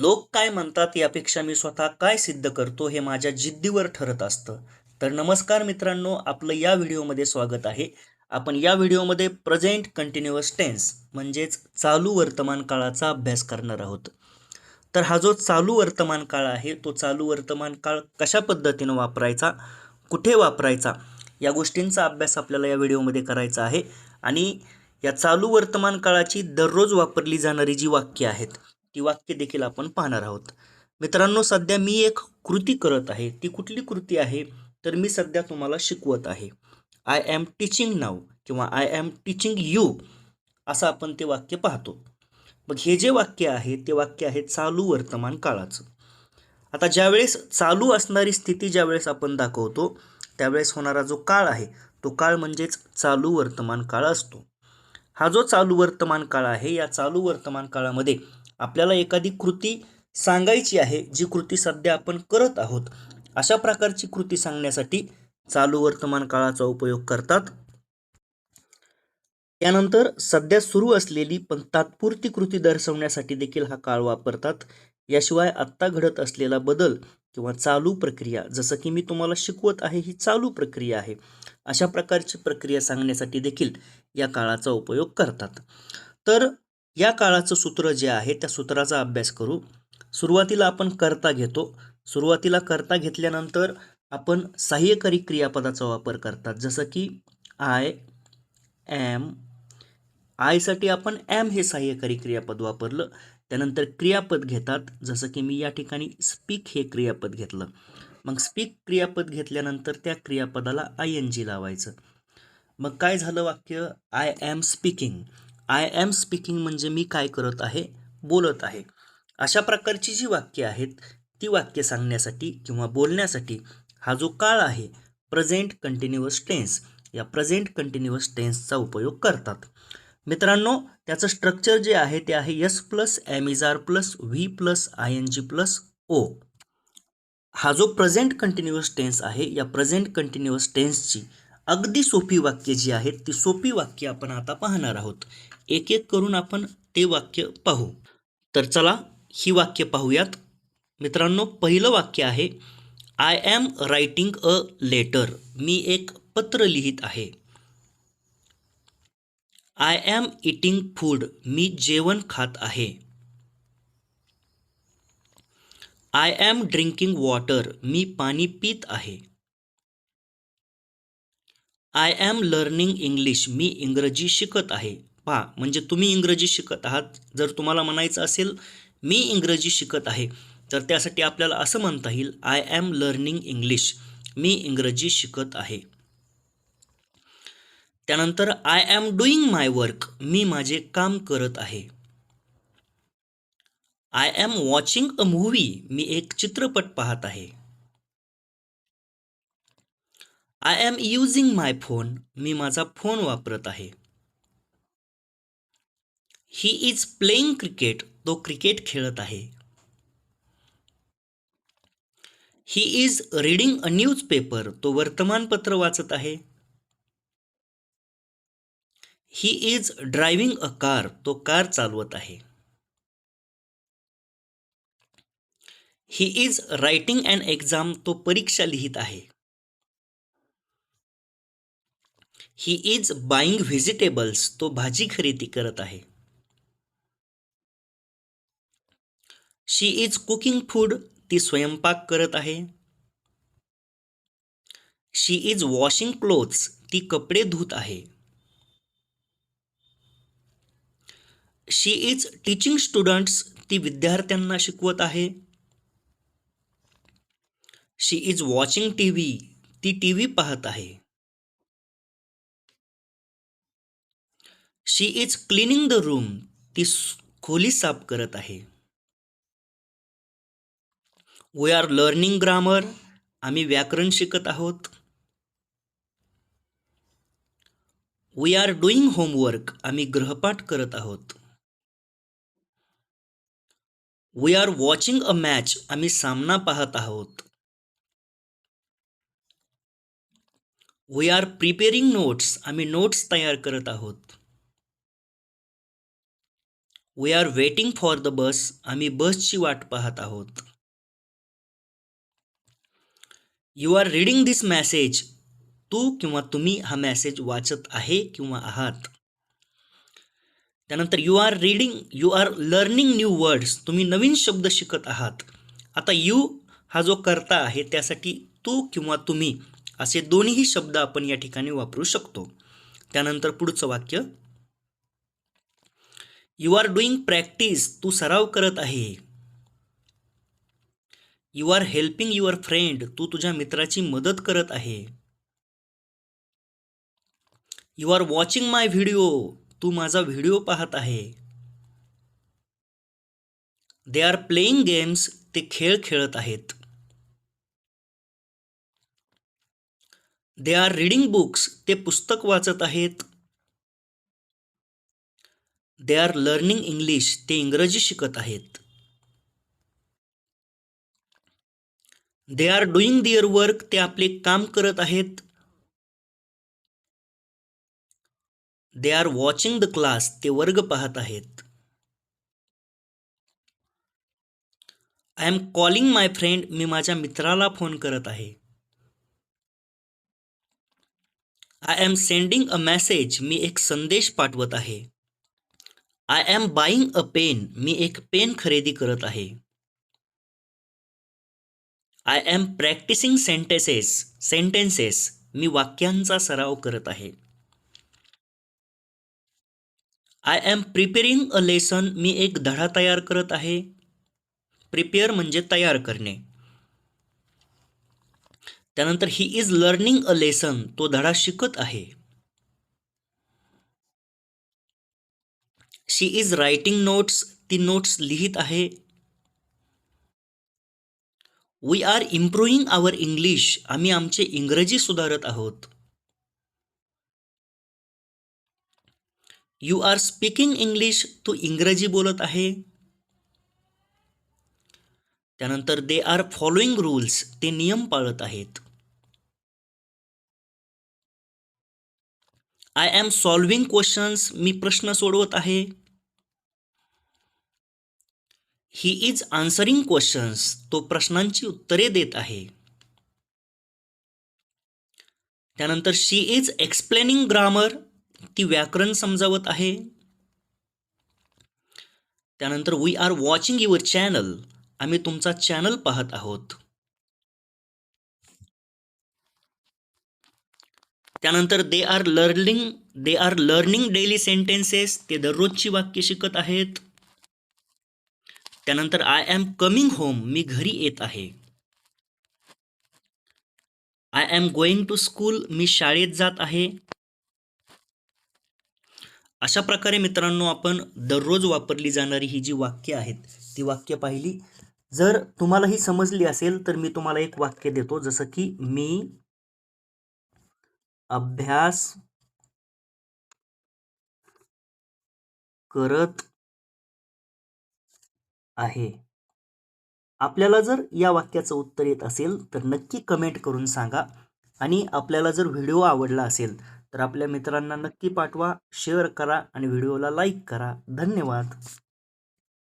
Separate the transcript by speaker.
Speaker 1: लोक काय म्हणतात यापेक्षा मी स्वतः काय सिद्ध करतो हे माझ्या जिद्दीवर ठरत असतं. तर नमस्कार मित्रांनो आपलं या व्हिडिओमध्ये स्वागत आहे. आपण या व्हिडिओमध्ये प्रेझेंट कंटिन्युअस टेन्स म्हणजेच चालू वर्तमान काळाचा अभ्यास करणार आहोत. तर हा जो चालू वर्तमान काळ आहे तो चालू वर्तमान काळ कशा पद्धतीनं वापरायचा कुठे वापरायचा या गोष्टींचा अभ्यास आपल्याला या व्हिडिओमध्ये करायचा आहे. आणि या चालू वर्तमान काळाची दररोज वापरली जाणारी जी वाक्य आहेत ती वाक्य देखील आपण पाहणार आहोत. मित्रांनो सध्या मी एक कृती करत आहे. ती कुठली कृती आहे? तर मी सध्या तुम्हाला शिकवत आहे. आय ॲम टीचिंग नाव किंवा आय ॲम टीचिंग यू असं आपण ते वाक्य पाहतो. मग हे जे वाक्य आहे ते वाक्य आहे चालू वर्तमान काळाचं. आता ज्यावेळेस चालू असणारी स्थिती ज्यावेळेस आपण दाखवतो त्यावेळेस होणारा जो काळ आहे तो काळ म्हणजेच चालू वर्तमान काळ असतो. हा जो चालू वर्तमान काळ आहे या चालू वर्तमान काळामध्ये आपल्याला एखादी कृती सांगायची आहे जी कृती सध्या आपण करत आहोत अशा प्रकारची कृती सांगण्यासाठी चालू वर्तमान काळाचा उपयोग करतात. त्यानंतर सध्या सुरू असलेली पण तात्पुरती कृती दर्शवण्यासाठी देखील हा काळ वापरतात. याशिवाय आत्ता घडत असलेला बदल किंवा चालू प्रक्रिया जसं की मी तुम्हाला शिकवत आहे ही चालू प्रक्रिया आहे अशा प्रकारची प्रक्रिया सांगण्यासाठी देखील या काळाचा उपयोग करतात. तर या काळाचं सूत्र जे आहे त्या सूत्राचा अभ्यास करू. सुरुवातीला आपण करता घेतो. सुरुवातीला करता घेतल्यानंतर आपण सहाय्यकारी क्रियापदाचा वापर करतात. जसं की आय ॲम आयसाठी आपण ॲम हे सहाय्यकारी क्रियापद वापरलं. त्यानंतर क्रियापद घेतात. जसं की मी या ठिकाणी स्पीक हे क्रियापद घेतलं. मग स्पीक क्रियापद घेतल्यानंतर त्या क्रियापदाला आय एन जी लावायचं. मग काय झालं वाक्य? I am speaking I am speaking म्हणजे मी काय करत आहे बोलत आहे. अशा प्रकारची जी वाक्य आहेत ती वाक्य सांगण्यासाठी किंवा बोलण्यासाठी हा जो काळ आहे प्रेझेंट कंटिन्युअस टेन्स या प्रेझेंट कंटिन्युअस टेन्सचा उपयोग करतात. मित्रांनो त्याचं स्ट्रक्चर जे आहे ते आहे S plus am is are plus V plus I N G plus O हा जो प्रेझेंट कंटिन्युअस टेन्स आहे या प्रेझेंट कंटिन्युअस टेन्सची अगदी सोपी वाक्य जी आहेत ती सोपी वाक्य आपण आता पाहणार आहोत. एक एक करून आपण ते वाक्य पाहू. तर चला ही वाक्य पाहूयात. मित्रांनो पहिलं वाक्य आहे I am writing a letter मी एक पत्र लिहित आहे. आय ॲम इटिंग फूड मी जेवण खात आहे. आय ॲम ड्रिंकिंग वॉटर मी पाणी पित आहे. आय ॲम लर्निंग इंग्लिश मी इंग्रजी शिकत आहे. पहा म्हणजे तुम्ही इंग्रजी शिकत आहात. जर तुम्हाला म्हणायचं असेल मी इंग्रजी शिकत आहे तर त्यासाठी आपल्याला असं म्हणता येईल आय ॲम लर्निंग इंग्लिश मी इंग्रजी शिकत आहे. त्यानंतर I am doing my work मी माझे काम करत आहे. I am watching a movie मी एक चित्रपट पाहत आहे. I am using my phone मी माझा फोन वापरत आहे. ही इज प्लेईंग क्रिकेट तो क्रिकेट खेळत आहे. He is reading a newspaper तो वर्तमानपत्र वाचत आहे. He is driving a car तो कार चालवत आहे. He is writing and exam तो परीक्षा लिहित आहे. ही इज बाईंग व्हेजिटेबल्स तो भाजी खरेदी करत आहे. शी इज कुकिंग फूड ती स्वयंपाक करत आहे. शी इज वॉशिंग क्लोथ्स ती कपडे धुत आहे. शी इज टीचिंग स्टुडंट्स ती विद्यार्थ्यांना शिकवत आहे. She is watching T V ती टी व्ही पाहत आहे. She is cleaning the room. ती खोली साफ करत आहे. वी आर लर्निंग ग्रामर आम्ही व्याकरण शिकत आहोत. वी आर डुईंग होमवर्क आम्ही ग्रहपाठ करत आहोत. We are watching a match आम्ही सामना पाहत आहोत. वी आर प्रिपेरिंग नोट्स आम्ही नोट्स तयार करत आहोत. We are waiting for the bus आम्ही बसची वाट पाहत आहोत. You are reading this message तू किंवा तुम्ही हा मॅसेज वाचत आहे किंवा आहात. त्यानंतर you are reading you are learning new words तुम्ही नवीन शब्द शिकत आहात. आता यू हा जो करता आहे त्यासाठी तू किंवा तुम्ही असे दोन्ही शब्द आपण या ठिकाणी वापरू शकतो. त्यानंतर पुढचं वाक्य. यू आर डुईंग प्रॅक्टिस तू सराव करत आहे. You are helping your friend तू तुझ्या मित्राची मदत करत आहे. You are watching my video तू माझा व्हिडिओ पाहत आहे. दे आर प्लेईंग गेम्स ते खेळ खेळत आहेत. दे आर रीडिंग बुक्स ते पुस्तक वाचत आहेत. दे आर लर्निंग इंग्लिश ते इंग्रजी शिकत आहेत. They are doing their work ते आपले काम करत आहेत. They are watching the class ते वर्ग पाहत आहेत. I am calling my friend मी माझ्या मित्राला फोन करत आहे. I am sending a message मी एक संदेश पाठवत आहे. I am buying a pen मी एक पेन खरेदी करत आहे. I am practising sentences sentences मी वाक्यांचा सराव करत आहे. I am preparing a lesson मी एक धडा तयार करत आहे. प्रिपेअर म्हणजे तयार करणे. त्यानंतर he is learning a lesson तो धडा शिकत आहे. शी इज रायटिंग नोट्स ती नोट्स लिहित आहे. We are improving our English आम्ही आमचे इंग्रजी सुधारत आहोत. यू आर स्पीकिंग इंग्लिश तू इंग्रजी बोलत आहे. त्यानंतर दे आर फॉलोइंग रूल्स ते नियम पाळत आहेत. आय एम सॉल्विंग क्वेश्चन्स मी प्रश्न सोडवत आहे. ही इज आन्सरिंग क्वेश्चन्स तो प्रश्नांची उत्तरे देत आहे. त्यानंतर शी इज एक्सप्लेनिंग ग्रामर ती व्याकरण समजावत आहे. त्यानंतर we are watching your channel आम्ही तुमचा चॅनल पाहत आहोत. त्यानंतर they are learning they are learning daily sentences ते दररोजची वाक्य शिकत आहेत. त्यानंतर आय एम कमिंग होम मी घरी येत आहे. I am going to school मी शाळेत जात आहे. अशा प्रकारे मित्रांनो आपण दररोज वापरली जाणारी ही जी वाक्य आहेत ती वाक्य पाहिली. जर तुम्हाला ही समजली असेल तर मी तुम्हाला एक वाक्य देतो. जसं की मी अभ्यास करत आहे. आपल्याला जर या वाक्याचं उत्तर येत असेल तर नक्की कमेंट करून सांगा. आणि आपल्याला जर व्हिडिओ आवडला असेल तर आपल्या मित्रांना नक्की पाठवा शेअर करा आणि व्हिडिओला लाईक करा. धन्यवाद.